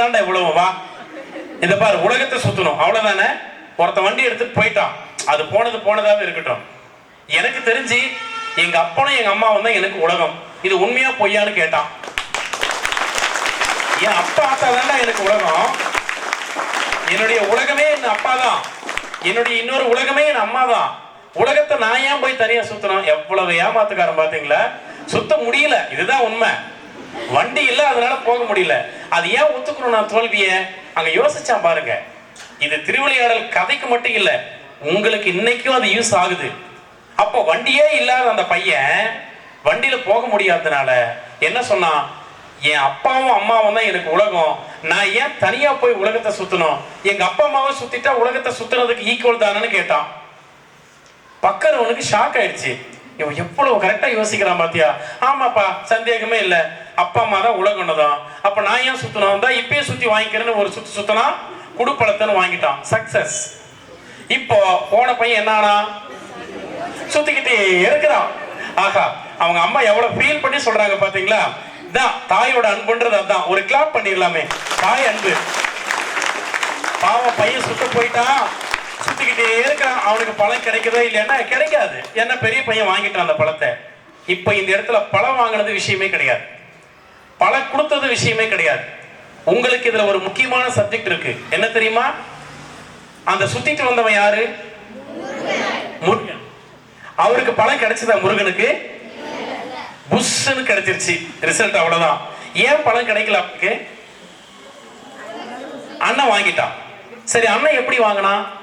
தான்டா இந்த பாரு உலகத்தை சுத்தணும். அவ்வளவுதானே? ஒருத்த வண்டி எடுத்துட்டு போயிட்டான். அது போனது போனதாவே இருக்கட்டும். எனக்கு தெரிஞ்சு எங்க அப்பனும் எங்க அம்மாவும் தான் எனக்கு உலகம். இது உண்மையா பொய்யான்னு கேட்டான். என் அப்பா ஆத்தா தான்டா எனக்கு உலகம். என்னுடைய உலகமே என் அப்பா தான். என்னுடைய இன்னொரு உலகமே என் அம்மா தான். உலகத்தை நான் ஏன் போய் தனியா சுத்தணும்? எவ்வளவு ஏமாத்துக்காரன் பாத்தீங்களா? சுத்த முடியல. இதுதான் உண்மை. வண்டி இல்ல அதனால போக முடியல. அது ஏன் ஒத்துக்கணும்? நான் தோல்விய அங்க யோசிச்சா பாருங்க. இது திருவிளையாடல் கதைக்கு மட்டும் இல்ல உங்களுக்கு இன்னைக்கும் அது யூஸ் ஆகுது. அப்போ வண்டியே இல்லாத அந்த பையன் வண்டியில போக முடியாததுனால என்ன சொன்னான்? என் அப்பாவும் அம்மாவும் தான் எனக்கு உலகம். நான் ஏன் தனியா போய் உலகத்தை சுத்தணும்? எங்க அப்பா அம்மாவை சுத்திட்டா உலகத்தை சுத்துறதுக்கு ஈக்குவல் தானேன்னு கேட்டான். பக்கறவனுக்கு ஷாக் ஆயிடுச்சு. இவன் எவ்வளவு கரெக்டா யோசிக்கிறான் பாத்தியா? ஆமாப்பா சந்தேகமே இல்ல. அப்பா அம்மா தான் உலகம் தான் அப்ப நான் ஏன் சுத்தணும்? தான் இப்பயே சுத்தி வாங்கிக்கிறேன்னு ஒரு சுத்து சுத்தனா குடுப்பழத்தன்னு வாங்கிட்டான். சக்சஸ் இப்போ போன பையன் என்னானா? சுத்திக்கிட்டே இருக்கிறான். ஆஹா அவங்க அம்மா எவ்வளவு ஃபீல் பண்ணி சொல்றாங்க பாத்தீங்களா? இதான் தாயோட அன்புன்றது அதான். ஒரு கிளாப் பண்ணிடலாமே. தாய் அன்பு. பாவம் பையன் சுத்த போயிட்டான். சுத்திக்கிட்டே இருக்கான் அவனுக்கு பழம் கிடைக்குதோ இல்லைன்னா கிடைக்காது. ஏன்னா பெரிய பையன் வாங்கிட்டான் அந்த பழத்தை. இப்போ இந்த இடத்துல பழம் வாங்கினது விஷயமே கிடையாது. பழம் கொடுத்தது விஷயமே கிடையாது. உங்களுக்கு இதுல ஒரு முக்கியமான சப்ஜெக்ட் இருக்கு. என்ன தெரியுமா? அந்த சுத்திட்டு வந்தவன் யாரு? முருகன். அவருக்கு பழம் கிடைச்சதா முருகனுக்கு? புஷ்ன்னு கிடைச்சிருச்சு. ரிசல்ட் அவ்வளவுதான். ஏன் பழம் கிடைக்கல அவனுக்கு? அண்ணன் வாங்கிட்டான். சரி அண்ணன் எப்படி வாங்கினான்?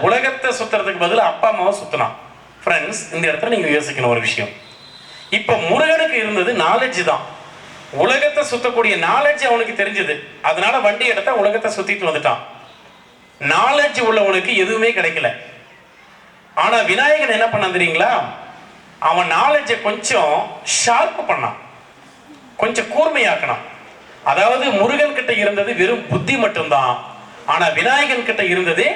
உலகத்தை சுத்துறதுக்கு பதில் அப்பா அம்மாவை சுத்தினான் ஃப்ரெண்ட்ஸ் இந்த இடத்துல நீங்கள் யோசிக்கணும் ஒரு விஷயம். இப்போ முருகனுக்கு இருந்தது நாலேஜ் தான். உலகத்தை சுத்தக்கூடிய நாலேஜ் அவனுக்கு தெரிஞ்சது. அதனால வண்டி எடுத்தா உலகத்தை சுத்திட்டு வந்துட்டான். நாலேஜ் உள்ளவனுக்கு எதுவுமே கிடைக்கல. ஆனா விநாயகன் என்ன பண்ண தெரியுங்களா? அவன் நாலேஜை கொஞ்சம் ஷார்ப் பண்ணான். கொஞ்சம் கூர்மையாக்கினான். அதாவது முருகன் கிட்ட இருந்தது வெறும் புத்தி மட்டும்தான். ஆனா விநாயகன் கிட்ட இருந்தது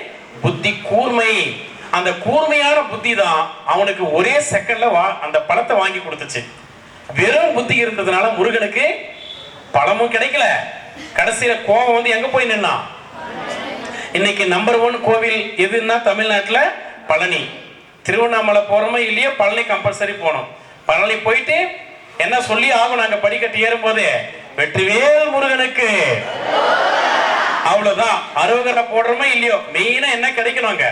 புத்தி கூர்மை. அந்த கூர்மையான புத்தி தான் அவனுக்கு ஒரே செகண்ட்ல வா அந்த பழத்தை வாங்கி கொடுத்துச்சு. வெறும் புத்தி இருந்ததுனால முருகனுக்கு பழமும் கிடைக்கல. கடைசியில கோவம் வந்து எங்க போய் நின்னான் இன்னைக்கு நம்பர் ஒன் கோவில் எதுன்னா தமிழ்நாட்டுல? பழனி. திருவண்ணாமலை போறோமோ இல்லையோ பழனி கம்பல்சரி போனோம் பழனி போயிட்டு என்ன சொல்லி ஆகும் நாங்க படிக்கட்டு ஏறும்போது. வெற்றிவேல் முருகனுக்கு. அவ்வளவுதான். அறுவகரை போடுறோமோ இல்லையோ? மெயினா என்ன கிடைக்கணும் அங்க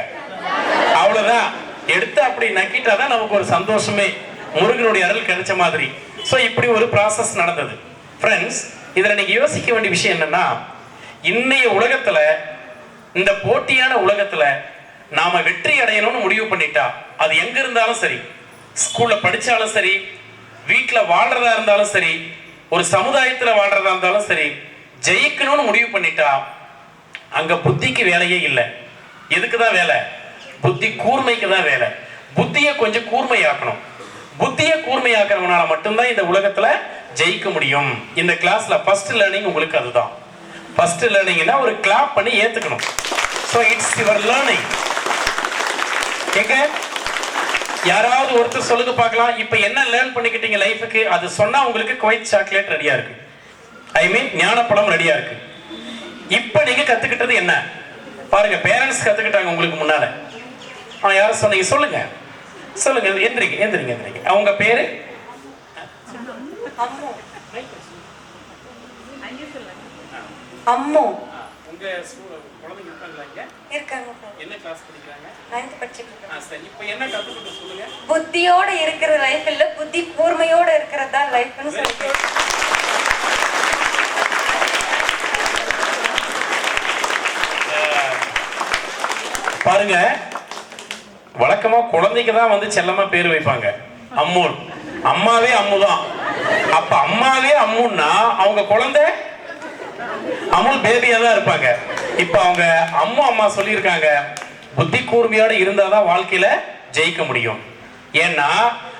அவ்வளவுதான். எடுத்து அப்படி நக்கிட்டாதான் நமக்கு ஒரு சந்தோஷமே. முருகனுடைய அருள் கிடைச்ச மாதிரி. சோ இப்படி ஒரு ப்ராசஸ் நடந்தது. ஃப்ரெண்ட்ஸ் இதுல நீங்க யோசிக்க வேண்டிய விஷயம் என்னன்னா இன்னைய உலகத்துல இந்த போட்டியான உலகத்துல நாம வெற்றி அடையணும்னு முடிவு பண்ணிட்டா அது எங்க இருந்தாலும் சரி. ஸ்கூல்ல படிச்சாலும் சரி வீட்டில் வாழ்றதா இருந்தாலும் சரி ஒரு சமுதாயத்துல வாழ்றதா இருந்தாலும் சரி ஜெயிக்கணும்னு முடிவு பண்ணிட்டா அங்க புத்திக்கு வேலையே இல்லை. எதுக்கு தான் வேலை? புத்தி கூர்மைக்கு தான் வேலை. புத்தியை கொஞ்சம் கூர்மையாக்கணும். புத்தியை கூர்மையாக்குறவனால மட்டும்தான் இந்த உலகத்துல ஜெயிக்க முடியும். இந்த கிளாஸ்ல ஃபர்ஸ்ட் லேர்னிங் உங்களுக்கு அதுதான். ஃபர்ஸ்ட் லேர்னிங்னா ஒரு கிளாப் பண்ணி ஏத்துக்கணும். ஸோ இட்ஸ் யுவர் லேர்னிங் கேட்க யாராவது ஒருத்தர் சொல்லுங்க பார்க்கலாம். இப்போ என்ன லேர்ன் பண்ணிக்கிட்டீங்க லைஃபுக்கு அது சொன்னா உங்களுக்கு குவைட் சாக்லேட் ரெடியா இருக்கு. ஐ மீன் ஞானப்படம் ரெடியா இருக்கு. இப்போ நீங்க கத்துக்கிட்டது என்ன? பாருங்க பேரண்ட்ஸ் கத்துக்கிட்டாங்க உங்களுக்கு முன்னால. ஆ யாரும் சொன்னீங்க? சொல்லுங்க. சொல்லுங்க எந்திரிங்க எந்திரிங்க எந்திரிங்க. அவங்க பேரு? அம்மு. அம்மு. உங்க குழந்தைங்க இருக்காங்களா இருக்காங்க என்ன கிளாஸ் படிக்கிறாங்க? நைன்த். சரி இப்போ என்ன கத்துக்கிட்டு சொல்லுங்க? புத்தியோட இருக்கிற லைஃப் இல்ல புத்தி கூர்மையோட இருக்கிறது தான் லைஃப்னு சொல்லிட்டு பாருங்க. வழக்கமா குழந்தைக்கு தான் வந்து செல்லமா பேர் வைப்பாங்க. அம்மூன். அம்மாவே அம்முதான். அப்ப அம்மாவே அம்முன்னா அவங்க குழந்தை அமுல் பேபியா தான் இருப்பாங்க. இப்ப அவங்க அம்மா அம்மா சொல்லியிருக்காங்க புத்தி கூர்மையோட இருந்தாதான் வாழ்க்கையில ஜெயிக்க முடியும். ஏன்னா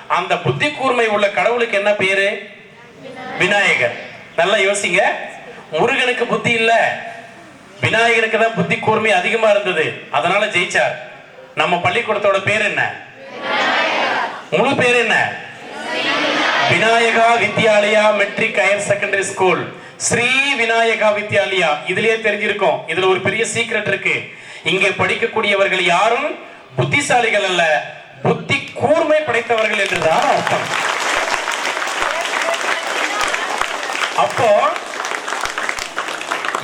அந்த புத்தி கூர்மை உள்ள கடவுளுக்கு என்ன பேரு? விநாயகர். நல்லா யோசிங்க. முருகனுக்கு புத்தி இல்ல. விநாயகருக்கு தான் புத்தி கூர்மை அதிகமா இருந்தது. அதனால ஜெயிச்சார். நம்ம பள்ளிக்கூடத்தோட பேர் என்ன? முழு பேர் என்ன? Vinayaka Vidyalaya matric higher secondary school. Sri Vinayaka Vidyalaya. இதுலயே தெரிஞ்சிருக்கும். இதுல ஒரு பெரிய சீக்ரெட் இருக்கு. இங்க படிக்கக்கூடியவர்கள் யாரும் புத்திசாலிகள் அல்ல. புத்தி கூர்மை படைத்தவர்கள் என்றுதான் அர்த்தம். அப்போ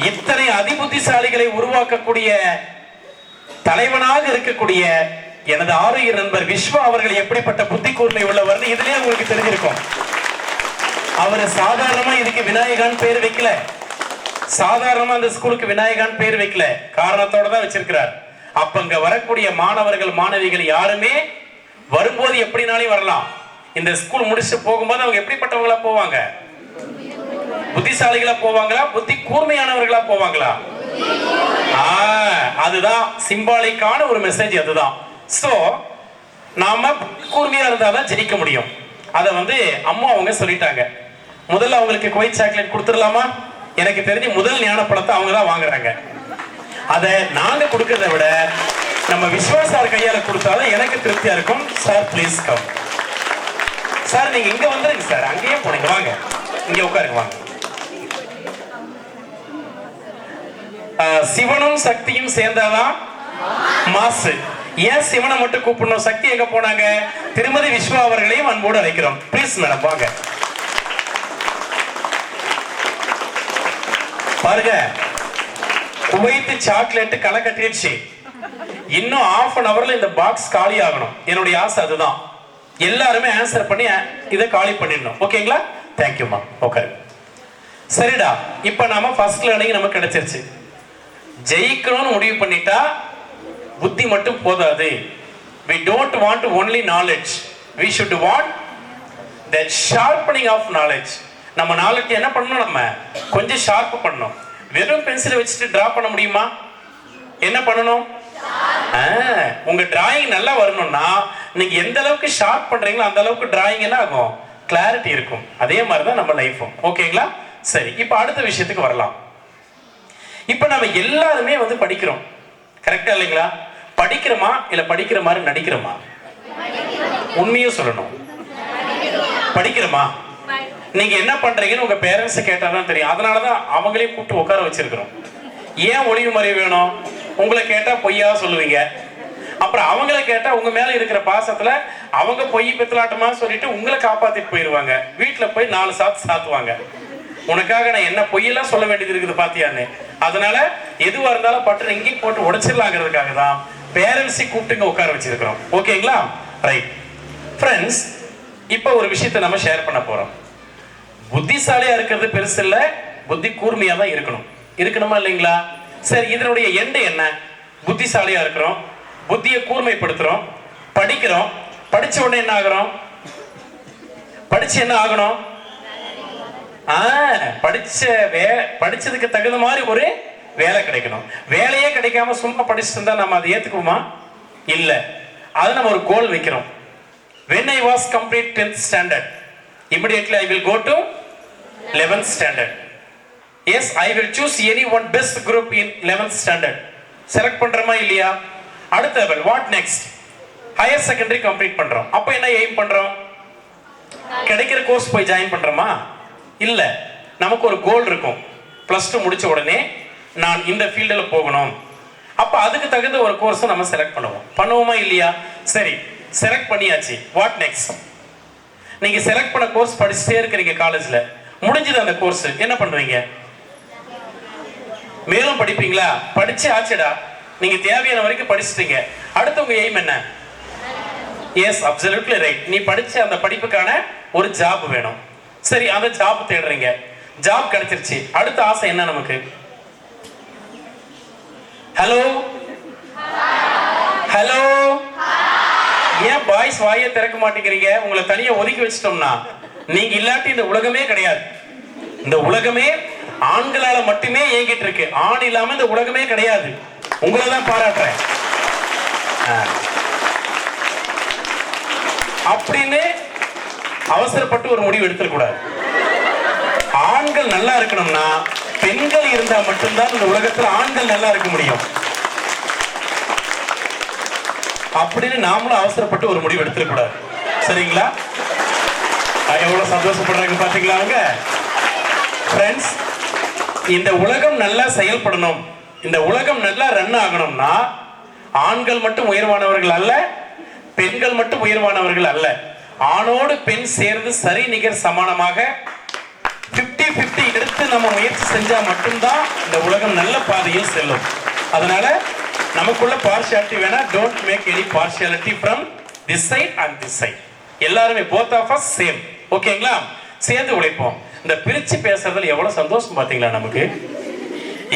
இத்தனை அதிபுத்திசாலிகளை உருவாக்கக்கூடிய தலைவனாக இருக்கக்கூடிய எனது ஆரோக்கிய நண்பர் விஸ்வா அவர்கள் எப்படிப்பட்ட புத்தி கூர்மை உள்ளவர்னு இதுலயே உங்களுக்கு தெரிஞ்சிருக்கும். அவர் சாதாரணமா இதுக்கு விநாயகான் பேர் வைக்கல. சாதாரணமா அந்த ஸ்கூலுக்கு விநாயகான் பேர் வைக்கல. காரணத்தோட தான் வச்சிருக்கிறார். அப்ப அங்க வரக்கூடிய மாணவர்கள் மாணவிகள் யாருமே வரும்போது எப்படினாலும் வரலாம். இந்த ஸ்கூல் முடிச்சு போகும்போது அவங்க எப்படிப்பட்டவங்களா போவாங்க? புத்திசாலிகளா போவாங்களா? புத்தி கூர்மையானவர்களா போவாங்களா? அதுதான் சிம்பாலிக்கான ஒரு மெசேஜ் அதுதான். சோ நாம கூர்மையா இருந்தாதான் ஜெயிக்க முடியும். அதை வந்து அம்மா அவங்க சொல்லிட்டாங்க. முதல்ல அவங்களுக்கு குவைட் சாக்லேட் கொடுத்துடலாமா? எனக்கு தெரிஞ்சு முதல் ஞானப்பழத்தை அவங்க தான் வாங்குறாங்க. அதை நாங்க கொடுக்கறத விட நம்ம விஸ்வாசார் கையால கொடுத்தாலும் எனக்கு திருப்தியா இருக்கும். சார் ப்ளீஸ் கம் சார் நீங்க இங்க வந்துருங்க சார் அங்கேயே போனீங்க வாங்க. இங்க உட்காருங்க வாங்க. சிவனும் சக்தியும் சேர்ந்தாதான் மாசு. ஏன் சிவனை மட்டும் கூப்பிடணும்? சக்தி எங்க போனாங்க? திருமதி விஸ்வா அவர்களையும் அன்போடு அழைக்கிறோம். ப்ளீஸ் மேடம் வாங்க. பாருங்க. குவைத்து சாக்லேட் களை கட்டிடுச்சு இன்னும் ஆஃப் அன் அவர்ல இந்த பாக்ஸ் காலி ஆகணும். என்னுடைய ஆசை அதுதான். எல்லாருமே ஆன்சர் பண்ணி இதை காலி பண்ணிடணும். ஓகேங்களா தேங்க்யூமா ஓகே சரிடா. இப்போ நாம ஃபர்ஸ்ட் லேர்னிங் நமக்கு கிடைச்சிருச்சு. ஜெயிக்கணும்னு முடிவு பண்ணிட்டா புத்தி மட்டும் போதாது. We don't want only knowledge. We should want the sharpening of knowledge. நம்ம நாலேஜ் என்ன பண்ணணும் நம்ம? கொஞ்சம் ஷார்ப் பண்ணணும். வெறும் பென்சிலை வச்சுட்டு டிரா பண்ண முடியுமா? என்ன பண்ணணும்? ஆ, உங்க டிராயிங் நல்லா வரணும்னா நீங்க எந்த அளவுக்கு ஷார்ப் பண்றீங்களோ அந்த அளவுக்கு டிராயிங் என்ன ஆகும்? கிளாரிட்டி இருக்கும். அதே மாதிரி தான் நம்ம லைஃபும் ஓகேங்களா சரி இப்போ அடுத்த விஷயத்துக்கு வரலாம். இப்போ நம்ம எல்லாருமே வந்து படிக்கிறோம். கரெக்டா இல்லைங்களா? படிக்கிறோமா? இல்ல படிக்கிற மாதிரி நடிக்கிறோமா? உண்மையும் சொல்லணும். படிக்கிறோமா? நீங்க என்ன பண்றீங்கன்னு உங்க பேரண்ட்ஸ் கேட்டாதான் தெரியும். அதனாலதான் அவங்களே கூப்பிட்டு உட்கார வச்சிருக்கிறோம். ஏன் ஒளிவு மறைவு வேணும்? உங்களை கேட்டா பொய்யா சொல்லுவீங்க. அப்புறம் அவங்கள கேட்டா உங்க மேல இருக்கிற பாசத்துல அவங்க பொய் பித்தலாட்டமா சொல்லிட்டு உங்களை காப்பாத்திட்டு போயிருவாங்க. வீட்டுல போய் நாலு சாத்து சாத்துவாங்க. உனக்காக நான் என்ன பொய்யெல்லாம் சொல்ல வேண்டியது இருக்குது பாத்தியான்னு. அதனால எதுவா இருந்தாலும் பட்டு எங்கேயும் போட்டு உடைச்சிடலாங்கிறதுக்காக தான் பேரண்ட்ஸை கூப்பிட்டுங்க உட்கார வச்சிருக்கிறோம். ஓகேங்களா ரைட் ஃப்ரெண்ட்ஸ் இப்போ ஒரு விஷயத்தை நம்ம ஷேர் பண்ண போறோம். புத்திசாலியா இருக்கிறது பெருசு இல்லை புத்தி கூர்மையா தான் இருக்கணும். இருக்கணுமா இல்லைங்களா? சரி இதனுடைய எண்டு என்ன? புத்திசாலியா இருக்கிறோம் புத்தியை கூர்மைப்படுத்துறோம் படிக்கிறோம். படிச்ச உடனே என்ன ஆகிறோம்? படிச்சு என்ன ஆகணும்? படிச்ச வே படிச்சதுக்கு தகுந்த மாதிரி ஒரு வேலை கிடைக்கணும். வேலையே கிடைக்காம சும்மா படிச்சுட்டு இருந்தா நம்ம அதை ஏத்துக்குவோமா? இல்ல. அது நம்ம ஒரு கோல் வைக்கிறோம் when I was complete tenth standard immediately I will go to eleventh standard as I will choose any one best group in eleventh standard select பண்றோமா இல்லையா? அடுத்த level what next higher secondary complete பண்றோம். அப்போ என்ன aim பண்றோம்? கிடைக்கிற course போய் join பண்றோமா? இல்லை நமக்கு ஒரு கோல் இருக்கும். ப்ளஸ் டூ முடித்த உடனே நான் இந்த ஃபீல்டில் போகணும். அப்போ அதுக்கு தகுந்த ஒரு கோர்ஸை நம்ம செலக்ட் பண்ணுவோம். பண்ணுவோமா இல்லையா? சரி செலக்ட் பண்ணியாச்சு. வாட் நெக்ஸ்ட் நீங்கள் செலக்ட் பண்ண கோர்ஸ் படிச்சுட்டே இருக்கிறீங்க காலேஜில் முடிஞ்சது அந்த கோர்ஸ் என்ன பண்ணுவீங்க? மேலும் படிப்பீங்களா? படிச்சு ஆச்சுடா. நீங்கள் தேவையான வரைக்கும் படிச்சுட்டீங்க. அடுத்து உங்கள் எய்ம் என்ன? எஸ் அப்சல்யூட்லி ரைட் நீ படிச்ச அந்த படிப்புக்கான ஒரு ஜாப் வேணும். சரி அதை ஜாப் தேடுறீங்க. ஜாப் கிடைச்சிருச்சு. அடுத்த ஆசை என்ன நமக்கு? ஹலோ ஹலோ ஏன் பாய்ஸ் வாயை திறக்க மாட்டேங்கிறீங்க? உங்களை தனியா ஒதுக்கி வச்சிட்டோம்னா நீங்க இல்லாட்டி இந்த உலகமே கிடையாது. இந்த உலகமே ஆண்களால மட்டுமே இயங்கிட்டு இருக்கு. ஆண் இல்லாம இந்த உலகமே கிடையாது. உங்களை தான் பாராட்டுறேன். அப்படின்னு அவசரப்பட்டு ஒரு முடிவு எடுத்துடக்கூடாது ஆண்கள் நல்லா இருக்கணும்னா பெண்கள் இருந்தா மட்டும்தான் இந்த உலகத்துல ஆண்கள் நல்லா இருக்க முடியும். அப்படின்னு நாமளும் அவசரப்பட்டு ஒரு முடிவு எடுத்துடக்கூடாது சரிங்களா? எவ்வளவு சந்தோஷப்படுறாங்க பாத்தீங்களா அவங்க? ஃப்ரெண்ட்ஸ் இந்த உலகம் நல்லா செயல்படணும். இந்த உலகம் நல்லா ரன் ஆகணும்னா ஆண்கள் மட்டும் உயர்வானவர்கள் அல்ல பெண்கள் மட்டும் உயர்வானவர்கள் அல்ல. ஆணோடு பெண் சேர்ந்து சரி நிகர் சமானமாக 50 50 எடுத்து நம்ம முயற்சி செஞ்சா மட்டும்தான் இந்த உலகம் நல்ல பாதையில் செல்லும். அதனால நமக்குள்ள பார்ஷியாலிட்டி வேணா don't make any partiality from this side and this side எல்லாருமே போத் ஆஃப் அஸ் சேம் ஓகேங்களா சேர்ந்து உழைப்போம். இந்த பிரிச்சு பேசுறதுல எவ்வளவு சந்தோஷம் பாத்தீங்களா நமக்கு?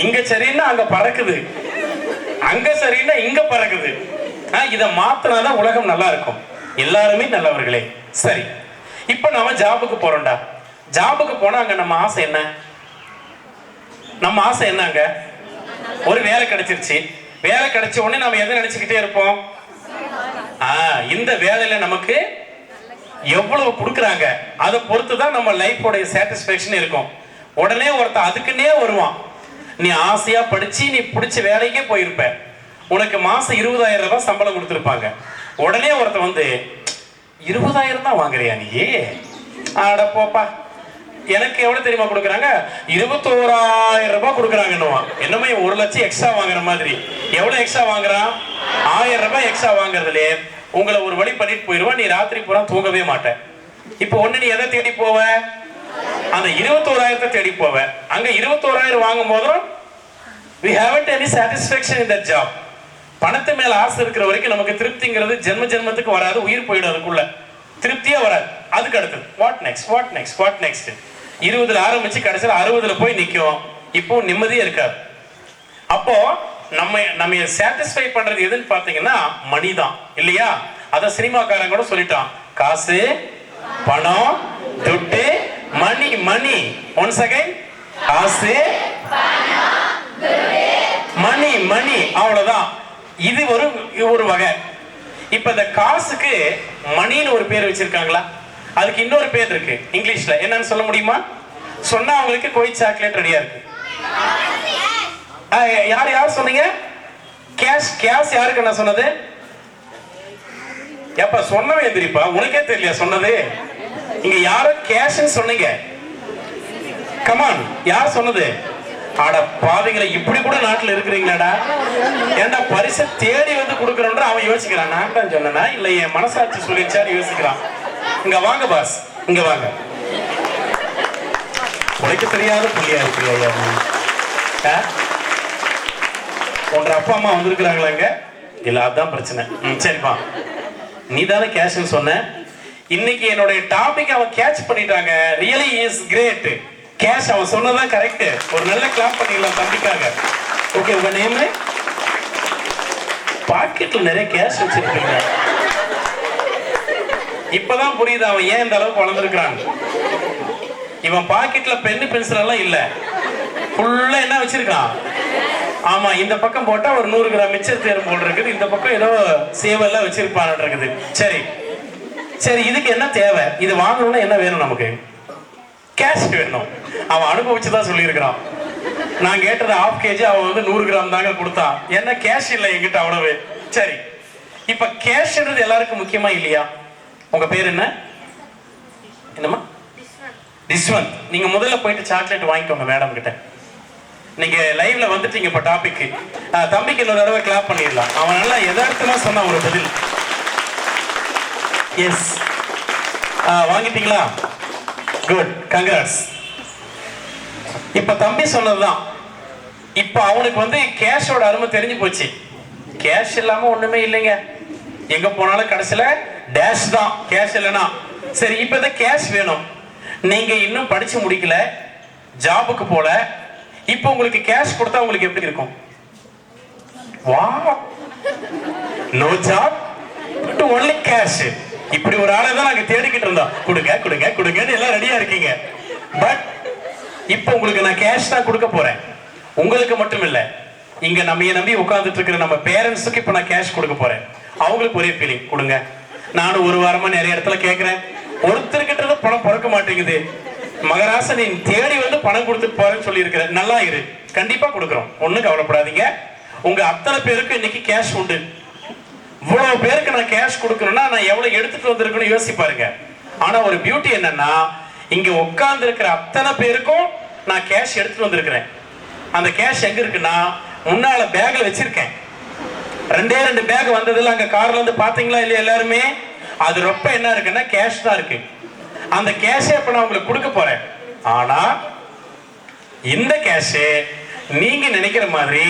இங்க சரின்னா அங்க பறக்குது. அங்க சரின்னா இங்க பறக்குது. இதை மாத்தினாதான் உலகம் நல்லா இருக்கும். எல்லாருமே நல்லவர்களே. சரி. இப்ப நாம ஜாபுக்கு போறோம்டா. ஜாபுக்கு போனா அங்க நம்ம ஆசை என்ன? நம்ம ஆசை என்னங்க ஒரு வேலை கிடைச்சிருச்சு. வேலை கிடைச்ச உடனே நம்ம எதை நினைச்சுக்கிட்டே இருப்போம்? ஆ, இந்த வேலையில நமக்கு எவ்வளவு கொடுக்குறாங்க? அதை பொறுத்து தான் நம்ம லைஃபோடைய சாட்டிஸ்ஃபேக்ஷன் இருக்கும். உடனே ஒருத்தன் அதுக்குன்னே வருவான். நீ ஆசையா படிச்சு நீ பிடிச்ச வேலைக்கே போயிருப்ப. உனக்கு மாசம் இருபதாயிரம் ரூபாய் சம்பளம் கொடுத்துருப்பாங்க. உடனே ஒருத்தன் வந்து இருபதாயிரம் தான் வாங்குறியா நீ? ஆட போப்பா. எனக்கு எவ்வளவு தெரியுமா கொடுக்குறாங்க? இருபத்தோராயிரம் ரூபாய் கொடுக்குறாங்கன்னுவான். என்னமே ஒரு லட்சம் எக்ஸ்ட்ரா வாங்குற மாதிரி? எவ்வளவு எக்ஸ்ட்ரா வாங்குறான் ஆயிரம் ரூபாய் எக்ஸ்ட்ரா வாங்குறதுலே உங்களை ஒரு வழி பண்ணிட்டு போயிடுவா நீ ராத்திரி பூரா தூங்கவே மாட்டேன் இப்போ ஒண்ணு நீ எதை தேடி போவ? அந்த இருபத்தோராயிரத்தை தேடி போவ. அங்க இருபத்தோராயிரம் வாங்கும் போதும் we haven't any satisfaction in that job. பணத்து மேல ஆசை இருக்கிற வரைக்கும் நமக்கு திருப்திங்கிறது ஜென்ம ஜென்மத்துக்கு வராது உயிர் போயிடும் அதுக்குள்ள. திருப்தியே வராது. அதுக்கு அடுத்தது what next what next what next இருபதுல ஆரம்பிச்சு கடைசியில் அறுபதுல போய் நிற்கும் இப்போ நிம்மதியே இருக்காது. அப்போ நம்ம நம்ம சாட்டிஸ்ஃபை பண்றது எதுன்னு பாத்தீங்கன்னா மணி தான் இல்லையா? அத சினிமாக்காரன் கூட சொல்லிட்டான். காசு பணம் துட்டு மணி மணி. ஒன் செகண்ட் காசு மணி மணி. அவ்வளவுதான். இது ஒரு ஒரு வகை. இப்ப இந்த காசுக்கு மணின்னு ஒரு பேர் வச்சிருக்காங்களா? அதுக்கு இன்னொரு பேர் இருக்கு இங்கிலீஷ்ல. என்னன்னு சொல்ல முடியுமா? சொன்னா அவங்களுக்கு கோய் சாக்லேட் ரெடியா இருக்கு. ஆ, யார் யார் சொன்னீங்க? கேஷ் கேஷ் யாருக்கு நான் சொன்னது? எப்ப சொன்னவன் எந்திரிப்பா உனக்கே தெரியல சொன்னது? இங்க யாரோ கேஷ்னு சொன்னீங்க. கமான் யார் சொன்னது? ஆட பாவிங்களை இப்படி கூட நாட்டுல இருக்கிறீங்களாடா? ஏன்டா பரிசை தேடி வந்து கொடுக்கறோன்ற அவன் யோசிக்கிறான்? நான் தான் சொன்னா இல்ல என் மனசாட்சி சொல்லிச்சார் யோசிக்கிறான். இங்க வாங்க பாஸ் இங்க வாங்க. உழைக்க தெரியாத புள்ளியா இருக்கு ஐயா உங்க ஆ? அப்பா அம்மா வந்திருக்கிறாங்களாங்க இல்ல அதான் பிரச்சனை. ம், சரிப்பா. நீ தானே கேஷ்னு சொன்ன. இன்னைக்கு என்னுடைய டாபிக் அவன் கேட்ச் பண்ணிட்டாங்க. ரியலி இஸ் கிரேட் கேஷ் அவன் சொன்னதான் கரெக்ட் ஒரு நல்ல கிளாப் பண்ணிடலாம் தம்பிக்காக. ஓகே உங்க நேம் பாக்கெட்ல நிறைய கேஷ் வச்சிருக்கீங்க. இப்பதான் புரியுது அவன் ஏன் இந்த அளவுக்கு வளர்ந்துருக்கான் இவன் பாக்கெட்ல பென்னு பென்சில் எல்லாம் இல்ல. ஃபுல்லா என்ன வச்சிருக்கான்? ஆமா இந்த பக்கம் போட்டா ஒரு நூறு கிராம் மிச்சர் தேரும் போல் இருக்குது. இந்த பக்கம் ஏதோ சேவெல்லாம் வச்சிருப்பான் இருக்குது. சரி. சரி இதுக்கு என்ன தேவை? இது வாங்கணும்னா என்ன வேணும் நமக்கு? கேஷ் வேணும். அவன் அனுபவிச்சு தான் சொல்லியிருக்கிறான். நான் கேட்டது ஆஃப் கேஜி அவன் வந்து நூறு கிராம் தாங்க கொடுத்தான் என்ன கேஷ் இல்லை என்கிட்ட அவ்வளவு. சரி. இப்ப கேஷ்ன்றது எல்லாருக்கும் முக்கியமா இல்லையா? உங்க பேர் என்ன? என்னம்மா? டிஸ்வந்த். நீங்க முதல்ல போயிட்டு சாக்லேட் வாங்கிக்கோங்க மேடம் கிட்ட. நீங்க லைவ்ல வந்துட்டீங்க இப்ப டாபிக் தம்பிக்கு இன்னொரு தடவை கிளாப் பண்ணிடலாம். அவன் நல்லா எதார்த்தமா சொன்ன ஒரு பதில். எஸ் வாங்கிட்டீங்களா? குட் கங்க்ராட்ஸ் இப்ப தம்பி சொன்னதுதான். இப்ப அவனுக்கு வந்து கேஷோட அருமை தெரிஞ்சு போச்சு. கேஷ் இல்லாம ஒண்ணுமே இல்லைங்க. எங்க போனாலும் கடைசியில டேஷ் தான். கேஷ் இல்லைன்னா. சரி இப்ப இந்த கேஷ் வேணும். நீங்க இன்னும் படிச்சு முடிக்கல. ஜாபுக்கு போல. இப்போ உங்களுக்கு கேஷ் கொடுத்தா உங்களுக்கு எப்படி இருக்கும்? வா no job but only cash இப்படி ஒரு ஆளை தான் நாங்க தேடிக்கிட்டு இருந்தோம். கொடுங்க கொடுங்க கொடுங்கன்னு எல்லாம் ரெடியா இருக்கீங்க. பட் இப்போ உங்களுக்கு நான் கேஷ் தான் கொடுக்க போறேன். உங்களுக்கு மட்டும் இல்ல இங்க நம்ம நம்பி உட்கார்ந்துட்டு இருக்கிற நம்ம பேரண்ட்ஸுக்கு இப்போ நான் கேஷ் கொடுக்க போறேன். அவங்களுக்கு ஒரே ஃபீலிங் கொடுங்க. நானும் ஒரு வாரமா நிறைய இடத்துல கேட்கிறேன் ஒருத்தர்கிட்ட பணம் பிறக்க மாட்டேங்குது. மகராசன் நீ தேடி வந்து பணம் கொடுத்துட்டு போறேன்னு சொல்லி நல்லா இரு. கண்டிப்பா கொடுக்குறோம். ஒண்ணும் கவலைப்படாதீங்க. உங்க அத்தனை பேருக்கு இன்னைக்கு கேஷ் உண்டு. இவ்வளவு பேருக்கு நான் கேஷ் கொடுக்கணும்னா நான் எவ்வளவு எடுத்துட்டு வந்திருக்கேன்னு யோசிப்பாருங்க. ஆனா ஒரு பியூட்டி என்னன்னா இங்க உட்கார்ந்து இருக்கிற அத்தனை பேருக்கும் நான் கேஷ் எடுத்துட்டு வந்திருக்கிறேன். அந்த கேஷ் எங்க இருக்குன்னா முன்னால பேக்ல வச்சிருக்கேன். ரெண்டே ரெண்டு பேக் வந்ததுல அங்க கார்ல இருந்து பாத்தீங்களா இல்லையா எல்லாருமே? அது ரொம்ப என்ன இருக்குன்னா கேஷ் தான் இருக்கு. அந்த கேஷை இப்ப நான் உங்களுக்கு கொடுக்க போறேன். ஆனா இந்த கேஷ் நீங்க நினைக்கிற மாதிரி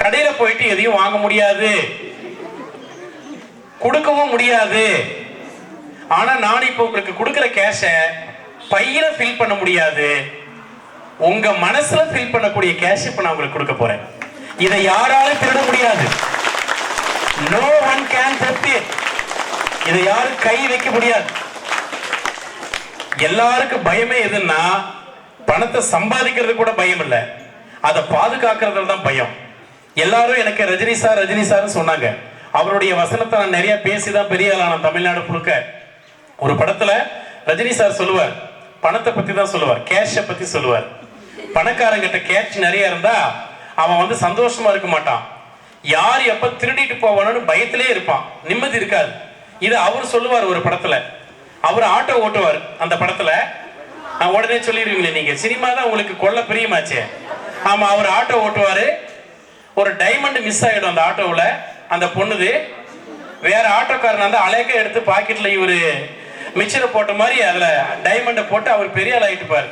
கடையில போயிட்டு எதையும் வாங்க முடியாது. கொடுக்கவும் முடியாது. ஆனா நான் இப்போ உங்களுக்கு கொடுக்கிற கேஷை பையில ஃபில் பண்ண முடியாது. உங்க மனசுல ஃபில் பண்ணக்கூடிய கேஷ் இப்ப நான் உங்களுக்கு கொடுக்க போறேன். இதை யாராலும் திருட முடியாது. நோ ஒன் கேன் இதை யாரும் கை வைக்க முடியாது. எல்லாருக்கும் பயமே எதுன்னா பணத்தை சம்பாதிக்கிறது கூட பயம் இல்ல. அதை பாதுகாக்கிறதுல தான் பயம். எல்லாரும் எனக்கு ரஜினி சார் ரஜினி சார் சொன்னாங்க. அவருடைய வசனத்தை நான் நிறைய பேசிதான் பெரிய ஆளான தமிழ்நாடு முழுக்க. ஒரு படத்துல ரஜினி சார் சொல்லுவார் பணத்தை பத்தி தான் சொல்லுவார். கேஷை பத்தி சொல்லுவார். பணக்காரங்கிட்ட கேஷ் நிறைய இருந்தா அவன் வந்து சந்தோஷமா இருக்க மாட்டான். யார் எப்ப திருடிட்டு போவானு பயத்திலே இருப்பான். நிம்மதி இருக்காது. இது அவர் சொல்லுவார் ஒரு படத்துல. அவர் ஆட்டோ ஓட்டுவார் அந்த படத்துல. நான் உடனே சொல்லிடுவீங்களே நீங்க. சினிமா தான் உங்களுக்கு கொள்ள பிரியமாச்சே. ஆமா அவர் ஆட்டோ ஓட்டுவாரு. ஒரு டைமண்ட் மிஸ் ஆயிடும் அந்த ஆட்டோவில் அந்த பொண்ணுது. வேற ஆட்டோக்காரன் வந்து அழகா எடுத்து பாக்கெட்ல இவரு மிச்சரை போட்ட மாதிரி அதில் டைமண்டை போட்டு அவர் பெரிய ஆள் ஆயிட்டுப்பார்.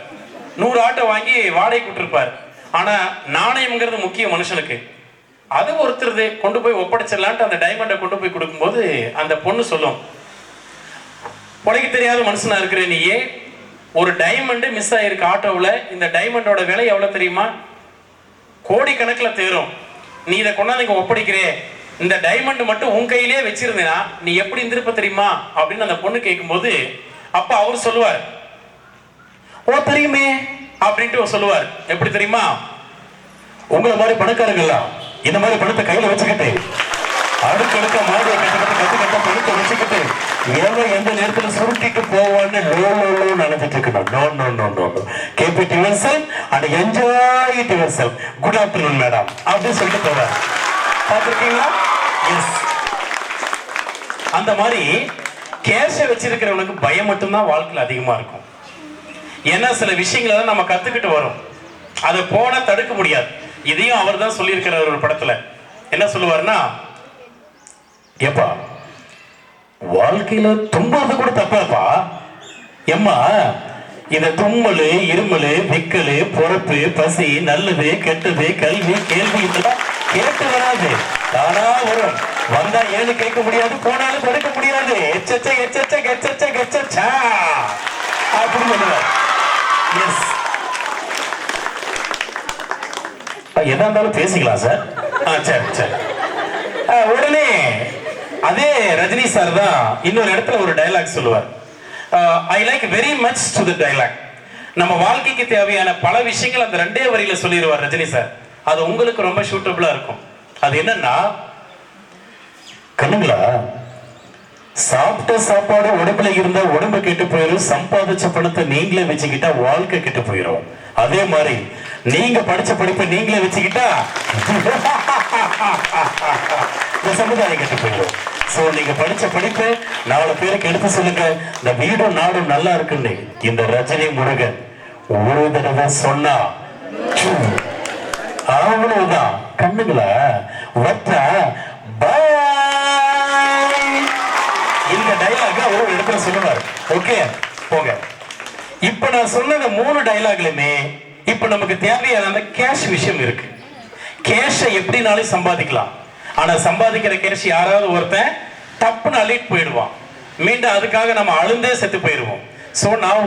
நூறு ஆட்டோ வாங்கி வாடகை விட்டுருப்பார் ஆனால் நாணயம்ங்கிறது முக்கிய மனுஷனுக்கு. அது ஒருத்தருது கொண்டு போய் ஒப்படைச்சிடலான்ட்டு அந்த டைமண்டை கொண்டு போய் கொடுக்கும்போது அந்த பொண்ணு சொல்லும். உனக்கு தெரியாத மனுஷனா இருக்கிற நீயே ஒரு டைமண்டு மிஸ் ஆகிருக்கு ஆட்டோவில் இந்த டைமண்டோட விலை எவ்வளோ தெரியுமா? கோடி தேரும். நீ இதை கொண்டாந்து இங்கே ஒப்படைக்கிறே. இந்த டைமண்ட் மட்டும் உன் கையிலே வச்சிருந்தேனா நீ எப்படி இருந்திருப்ப தெரியுமா? அப்படின்னு அந்த பொண்ணு கேட்கும்போது அப்ப அவர் சொல்லுவார். ஓ தெரியுமே அப்படின்ட்டு சொல்லுவார். எப்படி தெரியுமா? உங்களை மாதிரி பணக்காரங்கள்லாம் இந்த மாதிரி பணத்தை கையில வச்சுக்கிட்டு அடுக்கடுக்க மாதிரி கட்டு கட்ட பணத்தை வச்சுக்கிட்டு எவன் எந்த நேரத்துல சுருட்டிட்டு போவான்னு லோ லோ லோ நினைச்சிட்டு இருக்கணும். No no no no no keep it your cell and enjoy it your good afternoon madam அப்படின்னு சொல்லிட்டு போவார். பார்த்துருக்கீங்களா? எஸ் அந்த மாதிரி கேஷை வச்சிருக்கிறவனுக்கு பயம் மட்டும்தான் வாழ்க்கையில் அதிகமாக இருக்கும். ஏன்னா சில விஷயங்களை தான் நம்ம கற்றுக்கிட்டு வரோம். அதை போனால் தடுக்க முடியாது. இதையும் அவர் தான் சொல்லியிருக்கிறார் ஒரு படத்தில். என்ன சொல்லுவார்னா எப்பா வாழ்க்கையில தும்புறது கூட தப்பாப்பா? எம்மா இந்த தும்மல் இருமல் விக்கல் பொறுப்பு பசி நல்லது கெட்டது கல்வி கேள்வி இதெல்லாம் கேட்டு வராது தானா வரும். வந்தா ஏழு கேட்க முடியாது போனாலும் தடுக்க முடியாது. எச்சச்ச எச்சச்ச கெச்சச்ச கெச்சச்சா. அப்படின்னு சொல்லுவார் எஸ் எதா இருந்தாலும் பேசிக்கலாம் சார் ஆ சரி சரி. ஆ, உடனே அதே ரஜினி சார் தான் இன்னொரு இடத்துல ஒரு டயலாக் சொல்லுவார். I like very much to the dialogue நம்ம வாழ்க்கைக்கு தேவையான பல விஷயங்கள் அந்த ரெண்டே வரியில சொல்லிடுவார் ரஜினி சார் அது உங்களுக்கு ரொம்ப சூட்டபிளா இருக்கும். அது என்னன்னா கண்ணுங்களா சாப்பிட்ட சாப்பாடு உடம்புல இருந்தா உடம்பு கெட்டு போயிடும் சம்பாதிச்ச பணத்தை நீங்களே வச்சுக்கிட்டா வாழ்க்கை கெட்டு போயிடும் அதே மாதிரி நீங்க படிச்ச படிப்பை நீங்களே வச்சுக்கிட்டா இந்த சமுதாயம் கெட்டு போயிடும் சோ நீங்க படிச்ச படிப்பு நாலு பேருக்கு எடுத்து சொல்லுங்க. இந்த வீடும் நாடும் நல்லா இருக்குன்னு. இந்த ரஜினி முருகன் ஒரு தடவை சொன்னா அவ்வளவுதான். கண்ணுங்களா வச்ச இந்த டைலாக் ஒரு இடத்துல சொல்லுவார். ஓகே போங்க. இப்ப நான் சொன்ன இந்த மூணு டைலாக்லயுமே இப்ப நமக்கு தேவையான கேஷ் விஷயம் இருக்கு. கேஷை எப்படினாலும் சம்பாதிக்கலாம். ஆனா சம்பாதிக்கிற கேஷ் யாராவது ஒருத்தன் டப்புன்னு அள்ளிட்டு போயிடுவான். மீண்டும் அதுக்காக நம்ம அழுந்தே செத்து போயிடுவோம். சோ நான்